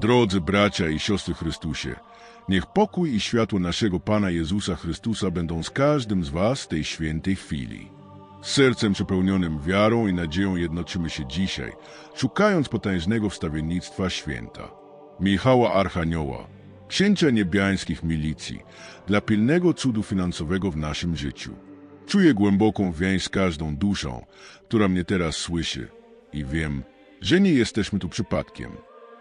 Drodzy bracia i siostry Chrystusie, niech pokój i światło naszego Pana Jezusa Chrystusa będą z każdym z was w tej świętej chwili. Z sercem przepełnionym wiarą i nadzieją jednoczymy się dzisiaj, szukając potężnego wstawiennictwa święta. Michała Archanioła, księcia niebiańskich milicji, dla pilnego cudu finansowego w naszym życiu. Czuję głęboką więź z każdą duszą, która mnie teraz słyszy i wiem, że nie jesteśmy tu przypadkiem.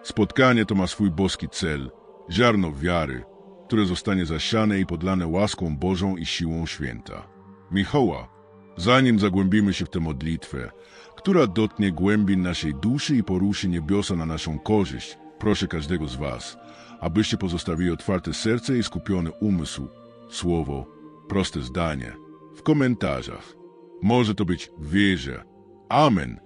Spotkanie to ma swój boski cel, ziarno wiary, które zostanie zasiane i podlane łaską Bożą i siłą święta. Michała, zanim zagłębimy się w tę modlitwę, która dotknie głębin naszej duszy i poruszy niebiosa na naszą korzyść, proszę każdego z Was, abyście pozostawili otwarte serce i skupiony umysł, słowo, proste zdanie, w komentarzach. Może to być wierzę, amen,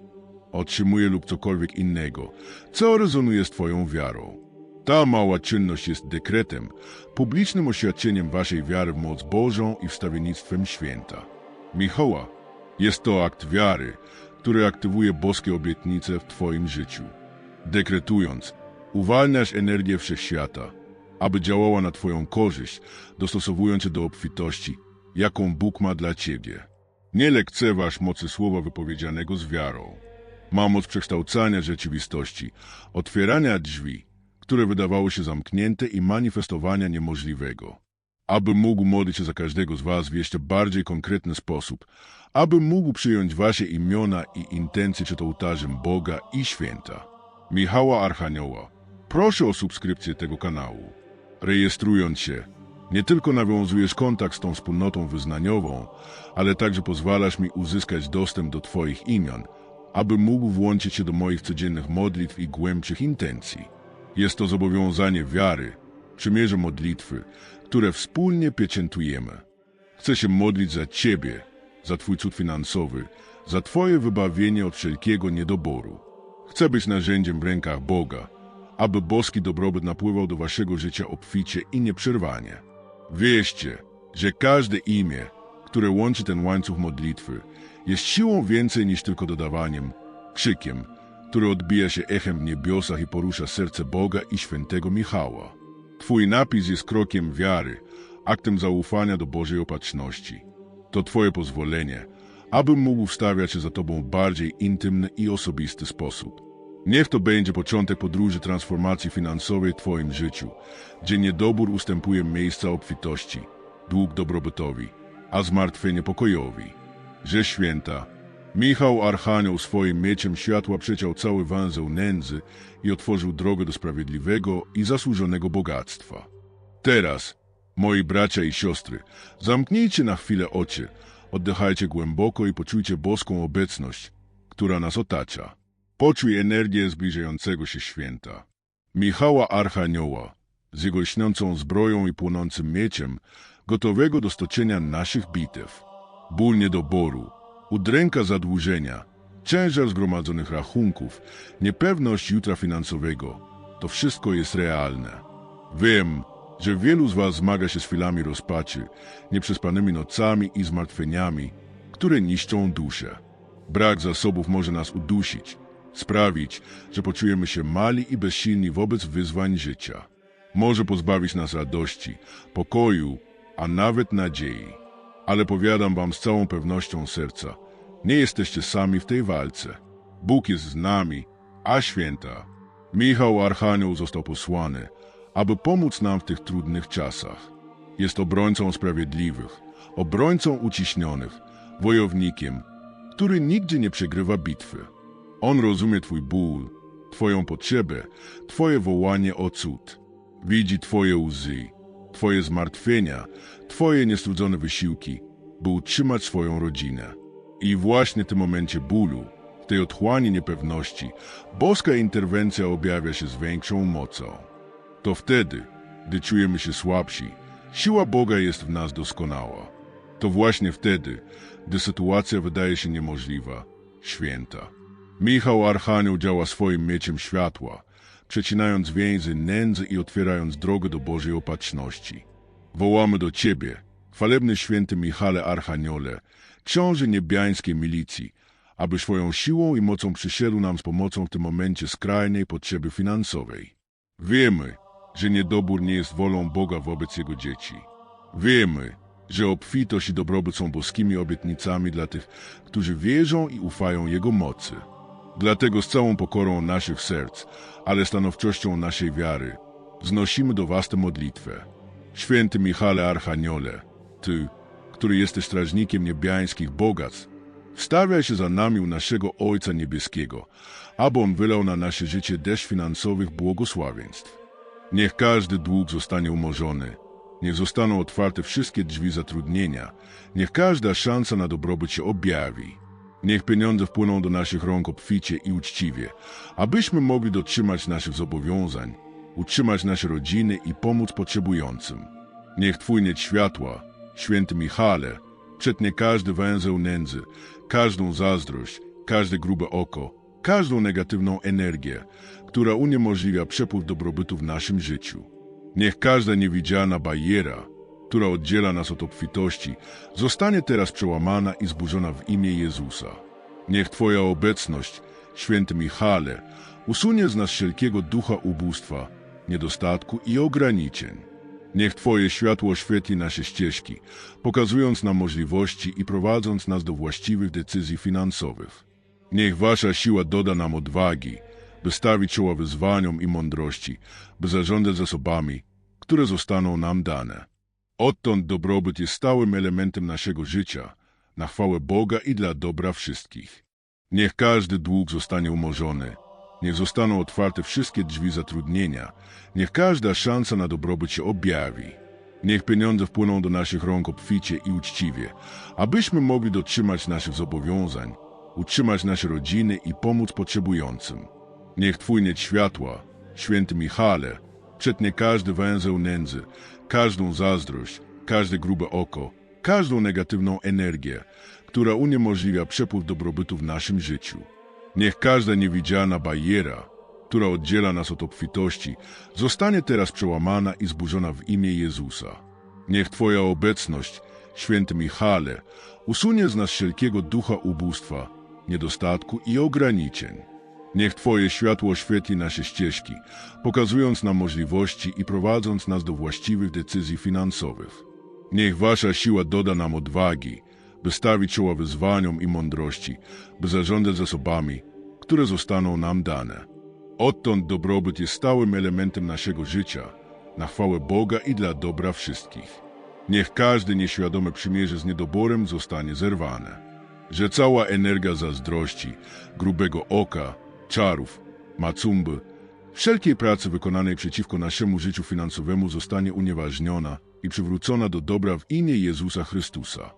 otrzymuje lub cokolwiek innego, co rezonuje z Twoją wiarą. Ta mała czynność jest dekretem, publicznym oświadczeniem Waszej wiary w moc Bożą i wstawiennictwem święta. Michała, jest to akt wiary, który aktywuje boskie obietnice w Twoim życiu. Dekretując, uwalniasz energię wszechświata, aby działała na Twoją korzyść, dostosowując się do obfitości, jaką Bóg ma dla Ciebie. Nie lekceważ mocy słowa wypowiedzianego z wiarą. Ma moc przekształcania rzeczywistości, otwierania drzwi, które wydawały się zamknięte i manifestowania niemożliwego. Aby mógł modlić się za każdego z Was w jeszcze bardziej konkretny sposób, aby mógł przyjąć Wasze imiona i intencje przed ołtarzem Boga i Święta. Michała Archanioła, proszę o subskrypcję tego kanału. Rejestrując się, nie tylko nawiązujesz kontakt z tą wspólnotą wyznaniową, ale także pozwalasz mi uzyskać dostęp do Twoich imion, aby mógł włączyć się do moich codziennych modlitw i głębszych intencji. Jest to zobowiązanie wiary, przymierze modlitwy, które wspólnie pieczętujemy. Chcę się modlić za Ciebie, za Twój cud finansowy, za Twoje wybawienie od wszelkiego niedoboru. Chcę być narzędziem w rękach Boga, aby boski dobrobyt napływał do Waszego życia obficie i nieprzerwanie. Wierzcie, że każde imię, które łączy ten łańcuch modlitwy, jest siłą więcej niż tylko dodawaniem, krzykiem, który odbija się echem w niebiosach i porusza serce Boga i świętego Michała. Twój napis jest krokiem wiary, aktem zaufania do Bożej opatrzności. To Twoje pozwolenie, abym mógł wstawiać się za Tobą w bardziej intymny i osobisty sposób. Niech to będzie początek podróży transformacji finansowej w Twoim życiu, gdzie niedobór ustępuje miejsca obfitości, dług dobrobytowi, a zmartwienie pokojowi. Że święta, Michał Archanioł swoim mieczem światła przeciął cały węzeł nędzy i otworzył drogę do sprawiedliwego i zasłużonego bogactwa. Teraz, moi bracia i siostry, zamknijcie na chwilę oczy, oddychajcie głęboko i poczujcie boską obecność, która nas otacza. Poczuj energię zbliżającego się święta. Michała Archanioła, z jego lśniącą zbroją i płonącym mieczem, gotowego do stoczenia naszych bitew. Ból niedoboru, udręka zadłużenia, ciężar zgromadzonych rachunków, niepewność jutra finansowego, to wszystko jest realne. Wiem, że wielu z Was zmaga się z chwilami rozpaczy, nieprzespanymi nocami i zmartwieniami, które niszczą duszę. Brak zasobów może nas udusić, sprawić, że poczujemy się mali i bezsilni wobec wyzwań życia. Może pozbawić nas radości, pokoju, a nawet nadziei. Ale powiadam wam z całą pewnością serca, nie jesteście sami w tej walce. Bóg jest z nami, a święta. Michał Archanioł został posłany, aby pomóc nam w tych trudnych czasach. Jest obrońcą sprawiedliwych, obrońcą uciśnionych, wojownikiem, który nigdzie nie przegrywa bitwy. On rozumie Twój ból, Twoją potrzebę, Twoje wołanie o cud. Widzi Twoje łzy, Twoje zmartwienia, Twoje niestrudzone wysiłki, by utrzymać swoją rodzinę. I właśnie w tym momencie bólu, w tej otchłani niepewności, boska interwencja objawia się z większą mocą. To wtedy, gdy czujemy się słabsi, siła Boga jest w nas doskonała. To właśnie wtedy, gdy sytuacja wydaje się niemożliwa, święta. Michał Archanioł działa swoim mieczem światła, przecinając więzy nędzy i otwierając drogę do Bożej opatrzności. Wołamy do Ciebie, chwalebny święty Michale Archaniole, książę niebiańskiej milicji, aby swoją siłą i mocą przyszedł nam z pomocą w tym momencie skrajnej potrzeby finansowej. Wiemy, że niedobór nie jest wolą Boga wobec Jego dzieci. Wiemy, że obfitość i dobrobyt są boskimi obietnicami dla tych, którzy wierzą i ufają Jego mocy. Dlatego z całą pokorą naszych serc, ale stanowczością naszej wiary, wznosimy do Was tę modlitwę. Święty Michale Archaniole, Ty, który jesteś strażnikiem niebiańskich bogactw, wstawiaj się za nami u naszego Ojca Niebieskiego, aby On wylał na nasze życie deszcz finansowych błogosławieństw. Niech każdy dług zostanie umorzony, niech zostaną otwarte wszystkie drzwi zatrudnienia, niech każda szansa na dobrobyt się objawi. Niech pieniądze wpłyną do naszych rąk obficie i uczciwie, abyśmy mogli dotrzymać naszych zobowiązań, utrzymać nasze rodziny i pomóc potrzebującym. Niech Twój nieć światła, święty Michale, przetnie każdy węzeł nędzy, każdą zazdrość, każde grube oko, każdą negatywną energię, która uniemożliwia przepływ dobrobytu w naszym życiu. Niech każda niewidzialna bariera, która oddziela nas od obfitości, zostanie teraz przełamana i zburzona w imię Jezusa. Niech Twoja obecność, święty Michale, usunie z nas wszelkiego ducha ubóstwa, niedostatku i ograniczeń. Niech Twoje światło oświetli nasze ścieżki, pokazując nam możliwości i prowadząc nas do właściwych decyzji finansowych. Niech Wasza siła doda nam odwagi, by stawić czoła wyzwaniom i mądrości, by zarządzać zasobami, które zostaną nam dane. Odtąd dobrobyt jest stałym elementem naszego życia, na chwałę Boga i dla dobra wszystkich. Niech każdy dług zostanie umorzony, niech zostaną otwarte wszystkie drzwi zatrudnienia, niech każda szansa na dobrobyt się objawi. Niech pieniądze wpłyną do naszych rąk obficie i uczciwie, abyśmy mogli dotrzymać naszych zobowiązań, utrzymać nasze rodziny i pomóc potrzebującym. Niech Twój nieć światła, święty Michale, przetnie każdy węzeł nędzy, każdą zazdrość, każde grube oko, każdą negatywną energię, która uniemożliwia przepływ dobrobytu w naszym życiu. Niech każda niewidzialna bariera, która oddziela nas od obfitości, zostanie teraz przełamana i zburzona w imię Jezusa. Niech Twoja obecność, święty Michale, usunie z nas wszelkiego ducha ubóstwa, niedostatku i ograniczeń. Niech Twoje światło oświetli nasze ścieżki, pokazując nam możliwości i prowadząc nas do właściwych decyzji finansowych. Niech Wasza siła doda nam odwagi, by stawić czoła wyzwaniom i mądrości, by zarządzać zasobami, które zostaną nam dane. Odtąd dobrobyt jest stałym elementem naszego życia, na chwałę Boga i dla dobra wszystkich. Niech każde nieświadome przymierze z niedoborem zostanie zerwane. Że cała energia zazdrości, grubego oka, czarów, macumby, wszelkiej pracy wykonanej przeciwko naszemu życiu finansowemu zostanie unieważniona i przywrócona do dobra w imię Jezusa Chrystusa.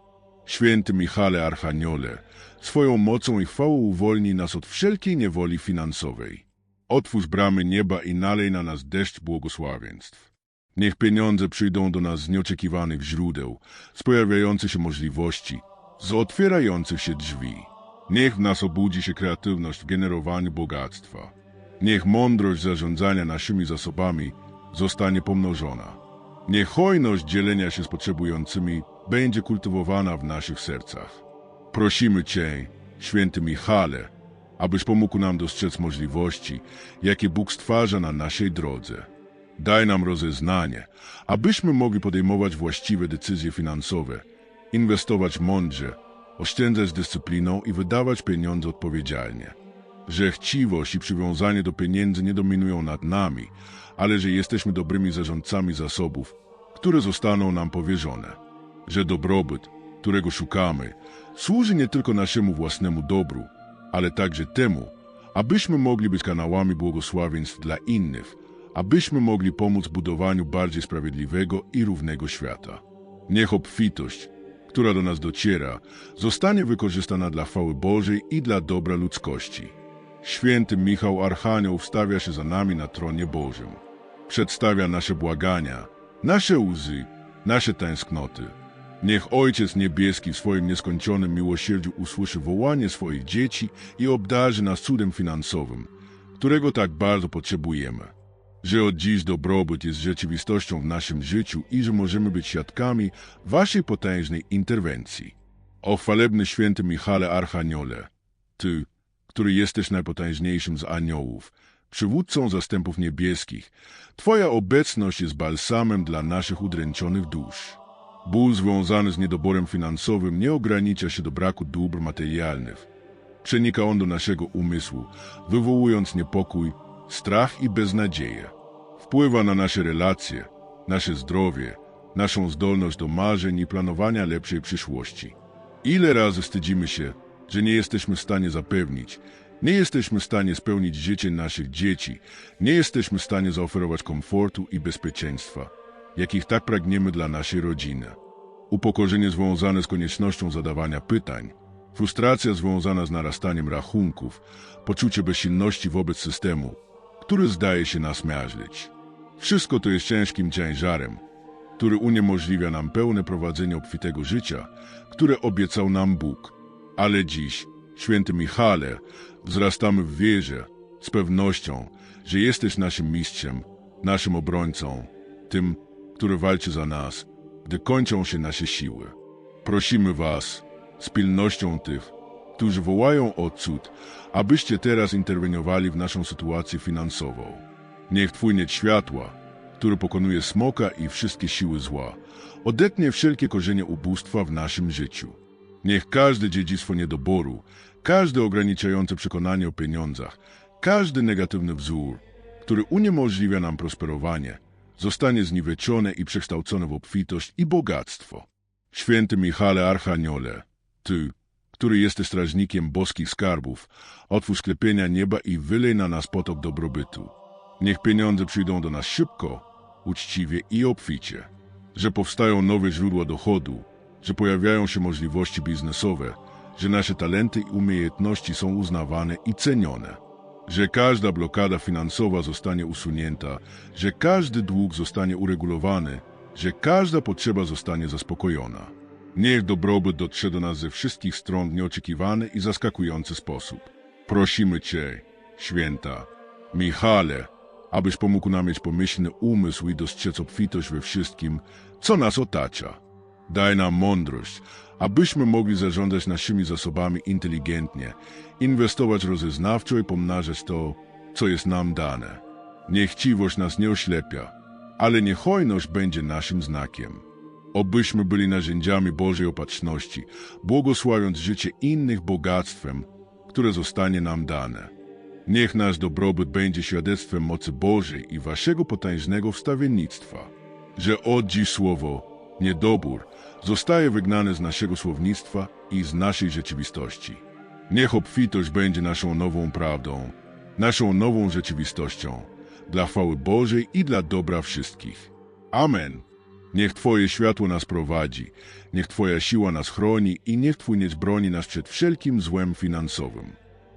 Święty Michale Archaniole, swoją mocą i chwałą uwolnij nas od wszelkiej niewoli finansowej. Otwórz bramy nieba i nalej na nas deszcz błogosławieństw. Niech pieniądze przyjdą do nas z nieoczekiwanych źródeł, z pojawiających się możliwości, z otwierających się drzwi. Niech w nas obudzi się kreatywność w generowaniu bogactwa. Niech mądrość zarządzania naszymi zasobami zostanie pomnożona. Niech hojność dzielenia się z potrzebującymi będzie kultywowana w naszych sercach. Prosimy Cię, święty Michale, abyś pomógł nam dostrzec możliwości, jakie Bóg stwarza na naszej drodze. Daj nam rozeznanie, abyśmy mogli podejmować właściwe decyzje finansowe, inwestować mądrze, oszczędzać dyscypliną i wydawać pieniądze odpowiedzialnie. Że chciwość i przywiązanie do pieniędzy nie dominują nad nami, ale że jesteśmy dobrymi zarządcami zasobów, które zostaną nam powierzone. Że dobrobyt, którego szukamy, służy nie tylko naszemu własnemu dobru, ale także temu, abyśmy mogli być kanałami błogosławieństw dla innych, abyśmy mogli pomóc budowaniu bardziej sprawiedliwego i równego świata. Niech obfitość, która do nas dociera, zostanie wykorzystana dla chwały Bożej i dla dobra ludzkości. Święty Michał Archanioł wstawia się za nami na tronie Bożym. Przedstawia nasze błagania, nasze łzy, nasze tęsknoty. Niech Ojciec Niebieski w swoim nieskończonym miłosierdziu usłyszy wołanie swoich dzieci i obdarzy nas cudem finansowym, którego tak bardzo potrzebujemy. Że od dziś dobrobyt jest rzeczywistością w naszym życiu i że możemy być świadkami Waszej potężnej interwencji. O chwalebny święty Michale Archaniole, Ty, który jesteś najpotężniejszym z aniołów, przywódcą zastępów niebieskich, Twoja obecność jest balsamem dla naszych udręczonych dusz. Ból związany z niedoborem finansowym nie ogranicza się do braku dóbr materialnych. Przenika on do naszego umysłu, wywołując niepokój, strach i beznadzieję. Wpływa na nasze relacje, nasze zdrowie, naszą zdolność do marzeń i planowania lepszej przyszłości. Ile razy wstydzimy się, że nie jesteśmy w stanie zapewnić, nie jesteśmy w stanie spełnić życzeń naszych dzieci, nie jesteśmy w stanie zaoferować komfortu i bezpieczeństwa, jakich tak pragniemy dla naszej rodziny. Upokorzenie związane z koniecznością zadawania pytań, frustracja związana z narastaniem rachunków, poczucie bezsilności wobec systemu, który zdaje się nas miażdżyć. Wszystko to jest ciężkim ciężarem, który uniemożliwia nam pełne prowadzenie obfitego życia, które obiecał nam Bóg. Ale dziś, święty Michale, wzrastamy w wierze, z pewnością, że jesteś naszym mistrzem, naszym obrońcą, tym, który walczy za nas, gdy kończą się nasze siły. Prosimy Was z pilnością tych, którzy wołają o cud, abyście teraz interweniowali w naszą sytuację finansową. Niech Twój miecz światła, który pokonuje smoka i wszystkie siły zła, odetnie wszelkie korzenie ubóstwa w naszym życiu. Niech każde dziedzictwo niedoboru, każde ograniczające przekonanie o pieniądzach, każdy negatywny wzór, który uniemożliwia nam prosperowanie, zostanie zniweczone i przekształcone w obfitość i bogactwo. Święty Michale Archaniole, Ty, który jesteś strażnikiem boskich skarbów, otwórz sklepienia nieba i wylej na nas potok dobrobytu. Niech pieniądze przyjdą do nas szybko, uczciwie i obficie, że powstają nowe źródła dochodu, że pojawiają się możliwości biznesowe, że nasze talenty i umiejętności są uznawane i cenione, że każda blokada finansowa zostanie usunięta, że każdy dług zostanie uregulowany, że każda potrzeba zostanie zaspokojona. Niech dobrobyt dotrze do nas ze wszystkich stron w nieoczekiwany i zaskakujący sposób. Prosimy Cię, święta, Michale, abyś pomógł nam mieć pomyślny umysł i dostrzec obfitość we wszystkim, co nas otacza. Daj nam mądrość, abyśmy mogli zarządzać naszymi zasobami inteligentnie, inwestować rozeznawczo i pomnażać to, co jest nam dane. Niech chciwość nas nie oślepia, ale niech hojność będzie naszym znakiem. Obyśmy byli narzędziami Bożej opatrzności, błogosławiąc życie innych bogactwem, które zostanie nam dane. Niech nasz dobrobyt będzie świadectwem mocy Bożej i waszego potężnego wstawiennictwa, że od dziś słowo, niedobór, zostaje wygnane z naszego słownictwa i z naszej rzeczywistości. Niech obfitość będzie naszą nową prawdą, naszą nową rzeczywistością, dla chwały Bożej i dla dobra wszystkich. Amen. Niech Twoje światło nas prowadzi, niech Twoja siła nas chroni i niech Twój miecz broni nas przed wszelkim złem finansowym.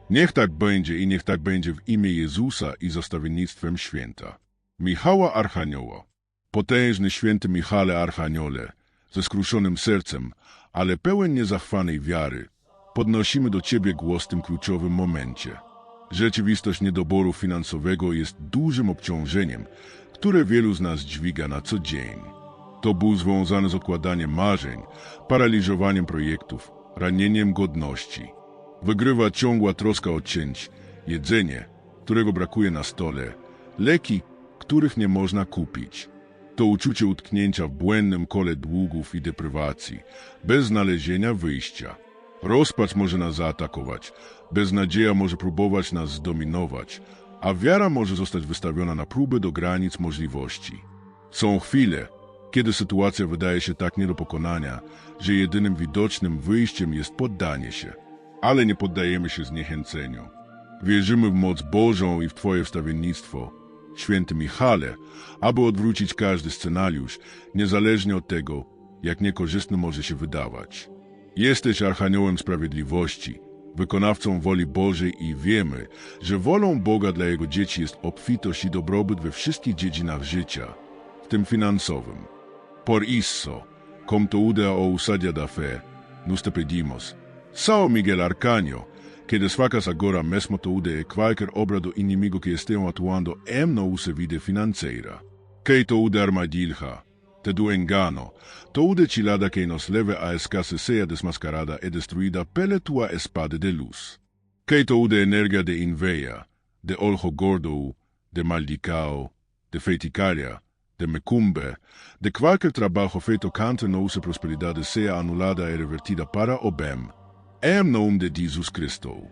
Niech tak będzie i niech tak będzie w imię Jezusa i zostawiennictwem święta. Michała Archanioła. Potężny święty Michale Archaniole, ze skruszonym sercem, ale pełen niezachwanej wiary, podnosimy do Ciebie głos w tym kluczowym momencie. Rzeczywistość niedoboru finansowego jest dużym obciążeniem, które wielu z nas dźwiga na co dzień. To ból związany z odkładaniem marzeń, paraliżowaniem projektów, ranieniem godności. Wygrywa ciągła troska o cięć, jedzenie, którego brakuje na stole, leki, których nie można kupić. To uczucie utknięcia w błędnym kole długów i deprywacji, bez znalezienia wyjścia. Rozpacz może nas zaatakować, beznadzieja może próbować nas zdominować, a wiara może zostać wystawiona na próbę do granic możliwości. Są chwile, kiedy sytuacja wydaje się tak nie do pokonania, że jedynym widocznym wyjściem jest poddanie się. Ale nie poddajemy się zniechęceniu. Wierzymy w moc Bożą i w Twoje wstawiennictwo, święty Michale, aby odwrócić każdy scenariusz, niezależnie od tego, jak niekorzystny może się wydawać. Jesteś Archaniołem Sprawiedliwości, wykonawcą woli Bożej i wiemy, że wolą Boga dla Jego dzieci jest obfitość i dobrobyt we wszystkich dziedzinach życia, w tym finansowym. Por isso, como tudo a ousadia da fé, nos te pedimos, São Miguel Arcanio, que desfacas agora mesmo tudo e qualquer obra do inimigo que estejam atuando em nossa vida financeira. Que tudo armadilha, te do engano, toda cilada que nos leve a escassez seja desmascarada e destruída pela tua espada de luz. Que toda energia de inveja, de olho gordo, de maldicao, de feiticaria, de mecumbe, de qualquer trabajo feito contra nossa prosperidade seja anulada e revertida para o bem. Em nome de Jesus Cristo.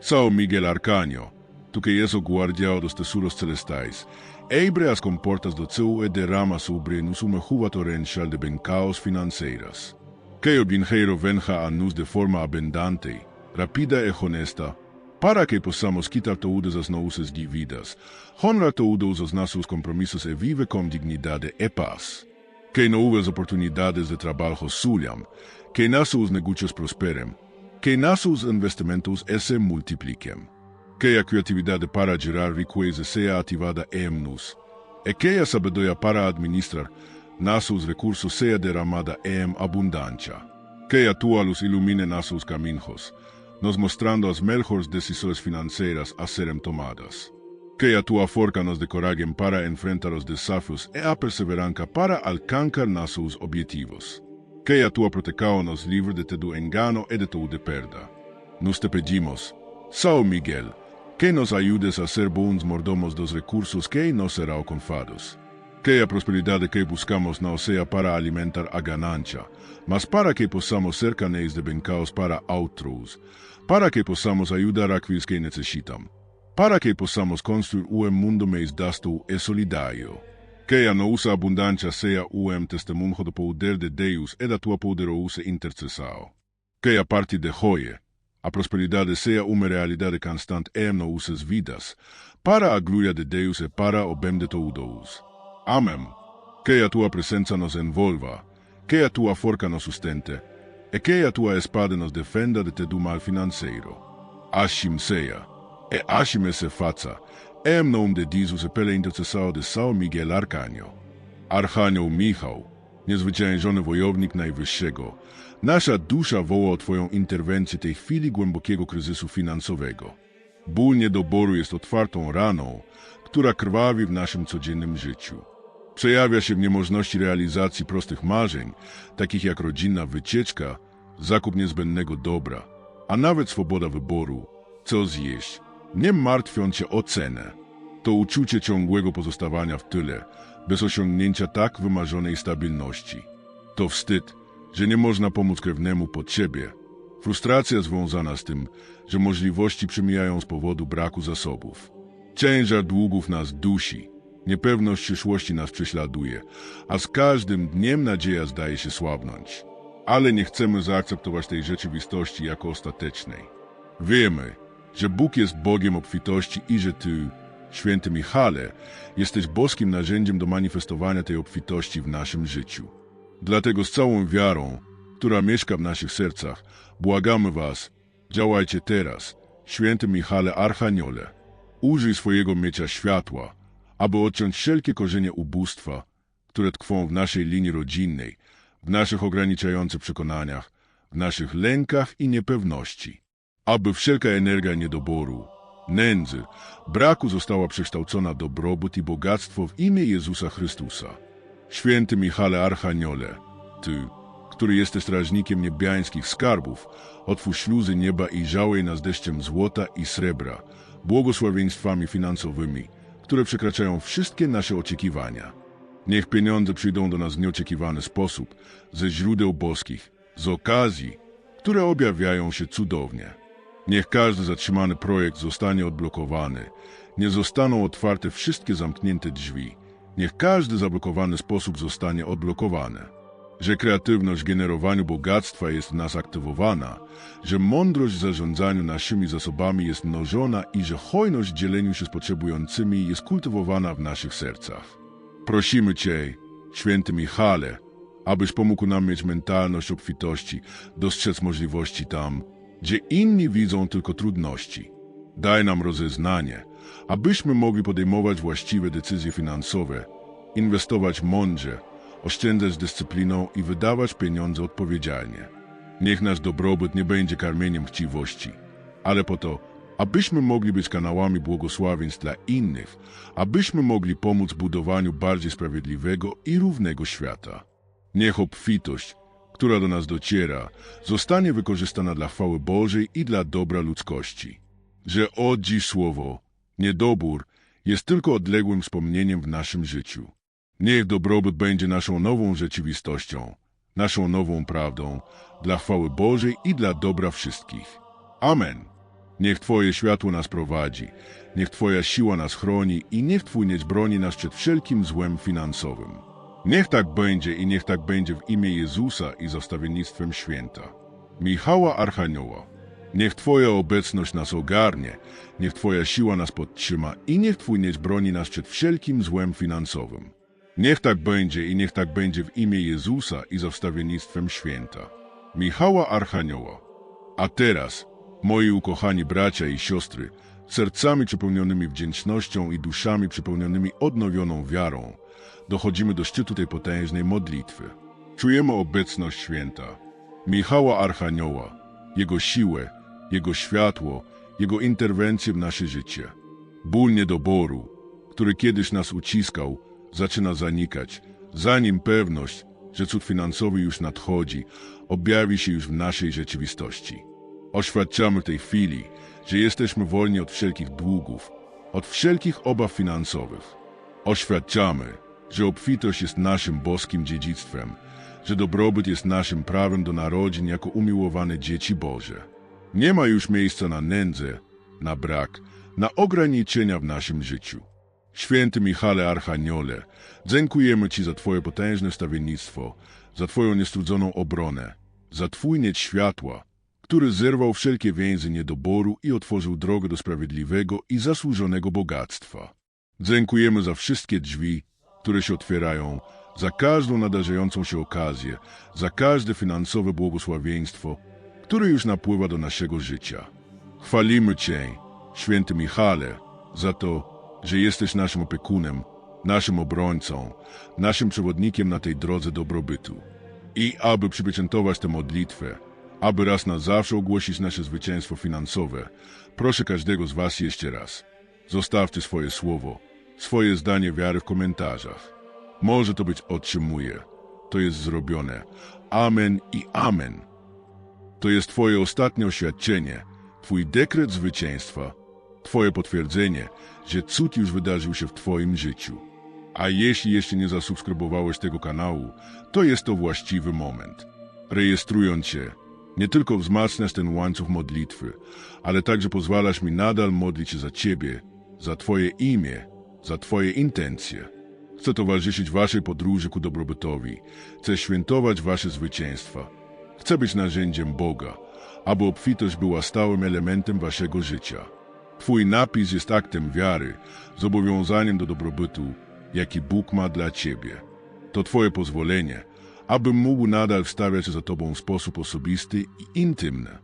São Miguel Arcanjo, tu que és o guardião dos tesouros celestais, abre as comportas do céu e derrama sobre nos uma chuva torrencial de bencaos financeiras. Que o dinheiro venha a nos de forma abundante, rápida e honesta, para que possamos quitar todas as nossas dívidas, honrar todos os nossos compromissos e viver com dignidade e paz. Que novas oportunidades de trabalho surjam, que nossos negócios prosperem, que nossos investimentos se multipliquem, que a criatividade para gerar riqueza seja ativada em nós, e que a sabedoria para administrar nossos recursos seja derramada em abundância. Que a tua luz ilumine nossos caminhos, nos mostrando as melhores decisões financeiras a serem tomadas. Que a tua forca nos dê coragem para enfrentar os desafios e a perseverança para alcançar nossos objetivos. Que a tua proteção nos livre de todo engano e de toda perda. Nos te pedimos, São Miguel, que nos ajudes a ser bons mordomos dos recursos que nos serão confados. Que a prosperidade que buscamos não seja para alimentar a ganância, mas para que possamos ser canéis de bencaos para outros, para que possamos ajudar aqueles que necessitam, para que possamos construir um mundo mais justo e solidário. Que a nossa abundância seja um testemunho do poder de Deus e da tua poderosa intercessão. Que a partir de hoje, a prosperidade seja uma realidade constante em nossas vidas, para a glória de Deus e para o bem de todos. Amém. Que a tua presença nos envolva, que a tua forca nos sustente, e que a tua espada nos defenda de todo mal financeiro. Ashim seja, e Ashim se faça, em nome de Jesus e pela intercessão de São Miguel Arcanjo. Archanioł Michał, niezwyciężony wojownik Najwyższego, nasza dusza woła o Twoją interwencję tej chwili głębokiego kryzysu finansowego. Ból niedoboru jest otwartą raną, która krwawi w naszym codziennym życiu. Przejawia się w niemożności realizacji prostych marzeń, takich jak rodzinna wycieczka, zakup niezbędnego dobra, a nawet swoboda wyboru, co zjeść, nie martwiąc się o cenę. To uczucie ciągłego pozostawania w tyle, bez osiągnięcia tak wymarzonej stabilności. To wstyd, że nie można pomóc krewnemu pod siebie. Frustracja związana z tym, że możliwości przemijają z powodu braku zasobów. Ciężar długów nas dusi, Niepewność przyszłości nas prześladuje, a z każdym dniem nadzieja zdaje się słabnąć. Ale nie chcemy zaakceptować tej rzeczywistości jako ostatecznej. Wiemy, że Bóg jest Bogiem obfitości i że Ty, święty Michale, jesteś boskim narzędziem do manifestowania tej obfitości w naszym życiu. Dlatego z całą wiarą, która mieszka w naszych sercach, błagamy Was, działajcie teraz, święty Michale Archaniole. Użyj swojego miecza światła, aby odciąć wszelkie korzenie ubóstwa, które tkwą w naszej linii rodzinnej, w naszych ograniczających przekonaniach, w naszych lękach i niepewności. Aby wszelka energia niedoboru, nędzy, braku została przekształcona dobrobyt i bogactwo w imię Jezusa Chrystusa. Święty Michale Archaniole, Ty, który jesteś strażnikiem niebiańskich skarbów, otwórz śluzy nieba i żałej nas deszczem złota i srebra, błogosławieństwami finansowymi, które przekraczają wszystkie nasze oczekiwania. Niech pieniądze przyjdą do nas w nieoczekiwany sposób, ze źródeł boskich, z okazji, które objawiają się cudownie. Niech każdy zatrzymany projekt zostanie odblokowany, nie zostaną otwarte wszystkie zamknięte drzwi, niech każdy zablokowany sposób zostanie odblokowany. Że kreatywność w generowaniu bogactwa jest w nas aktywowana, że mądrość w zarządzaniu naszymi zasobami jest mnożona i że hojność w dzieleniu się z potrzebującymi jest kultywowana w naszych sercach. Prosimy Cię, święty Michale, abyś pomógł nam mieć mentalność obfitości, dostrzec możliwości tam, gdzie inni widzą tylko trudności. Daj nam rozeznanie, abyśmy mogli podejmować właściwe decyzje finansowe, inwestować mądrze, oszczędzać dyscypliną i wydawać pieniądze odpowiedzialnie. Niech nasz dobrobyt nie będzie karmieniem chciwości, ale po to, abyśmy mogli być kanałami błogosławieństw dla innych, abyśmy mogli pomóc w budowaniu bardziej sprawiedliwego i równego świata. Niech obfitość, która do nas dociera, zostanie wykorzystana dla chwały Bożej i dla dobra ludzkości. Że od dziś słowo Niedobór jest tylko odległym wspomnieniem w naszym życiu. Niech dobrobyt będzie naszą nową rzeczywistością, naszą nową prawdą, dla chwały Bożej i dla dobra wszystkich. Amen. Niech Twoje światło nas prowadzi, niech Twoja siła nas chroni i niech Twój miecz broni nas przed wszelkim złem finansowym. Niech tak będzie i niech tak będzie w imię Jezusa i za wstawiennictwem święta. Michała Archanioła, niech Twoja obecność nas ogarnie, niech Twoja siła nas podtrzyma i niech Twój miecz broni nas przed wszelkim złem finansowym. Niech tak będzie i niech tak będzie w imię Jezusa i za wstawiennictwem święta. Michała Archanioła. A teraz, moi ukochani bracia i siostry, sercami przepełnionymi wdzięcznością i duszami przepełnionymi odnowioną wiarą, dochodzimy do szczytu tej potężnej modlitwy. Czujemy obecność święta, Michała Archanioła, Jego siłę, Jego światło, Jego interwencję w nasze życie. Ból niedoboru, który kiedyś nas uciskał, zaczyna zanikać, zanim pewność, że cud finansowy już nadchodzi, objawi się już w naszej rzeczywistości. Oświadczamy w tej chwili, że jesteśmy wolni od wszelkich długów, od wszelkich obaw finansowych. Oświadczamy, że obfitość jest naszym boskim dziedzictwem, że dobrobyt jest naszym prawem do narodzin jako umiłowane dzieci Boże. Nie ma już miejsca na nędzę, na brak, na ograniczenia w naszym życiu. Święty Michale Archaniole, dziękujemy Ci za Twoje potężne stawiennictwo, za Twoją niestrudzoną obronę, za Twój nieć światła, który zerwał wszelkie więzy niedoboru i otworzył drogę do sprawiedliwego i zasłużonego bogactwa. Dziękujemy za wszystkie drzwi, które się otwierają, za każdą nadarzającą się okazję, za każde finansowe błogosławieństwo, które już napływa do naszego życia. Chwalimy Cię, święty Michale, za to, że jesteś naszym opiekunem, naszym obrońcą, naszym przewodnikiem na tej drodze dobrobytu. I aby przypieczętować tę modlitwę, aby raz na zawsze ogłosić nasze zwycięstwo finansowe, proszę każdego z Was jeszcze raz. Zostawcie swoje słowo, swoje zdanie wiary w komentarzach. Może to być otrzymuję. To jest zrobione. Amen i amen. To jest Twoje ostatnie oświadczenie, Twój dekret zwycięstwa, Twoje potwierdzenie, że cud już wydarzył się w Twoim życiu. A jeśli jeszcze nie zasubskrybowałeś tego kanału, to jest to właściwy moment. Rejestrując się, nie tylko wzmacniasz ten łańcuch modlitwy, ale także pozwalasz mi nadal modlić się za Ciebie, za Twoje imię, za Twoje intencje. Chcę towarzyszyć Waszej podróży ku dobrobytowi, chcę świętować Wasze zwycięstwa. Chcę być narzędziem Boga, aby obfitość była stałym elementem Waszego życia. Twój napis jest aktem wiary, zobowiązaniem do dobrobytu, jaki Bóg ma dla Ciebie. To Twoje pozwolenie, abym mógł nadal wstawiać się za Tobą w sposób osobisty i intymny.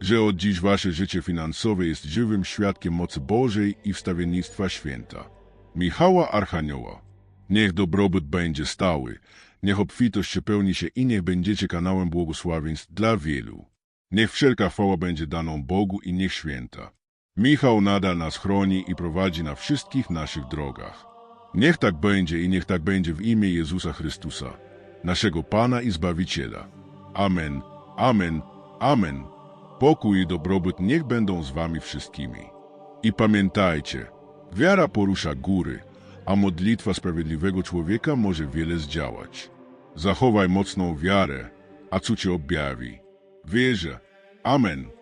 Że od dziś Wasze życie finansowe jest żywym świadkiem mocy Bożej i wstawiennictwa święta. Michała Archanioła. Niech dobrobyt będzie stały, niech obfitość się pełni się i niech będziecie kanałem błogosławieństw dla wielu. Niech wszelka chwała będzie daną Bogu i niech święta. Michał nadal nas chroni i prowadzi na wszystkich naszych drogach. Niech tak będzie i niech tak będzie w imię Jezusa Chrystusa, naszego Pana i Zbawiciela. Amen, amen, amen. Pokój i dobrobyt niech będą z wami wszystkimi. I pamiętajcie, wiara porusza góry, a modlitwa sprawiedliwego człowieka może wiele zdziałać. Zachowaj mocną wiarę, a co cię objawi. Wierzę. Amen.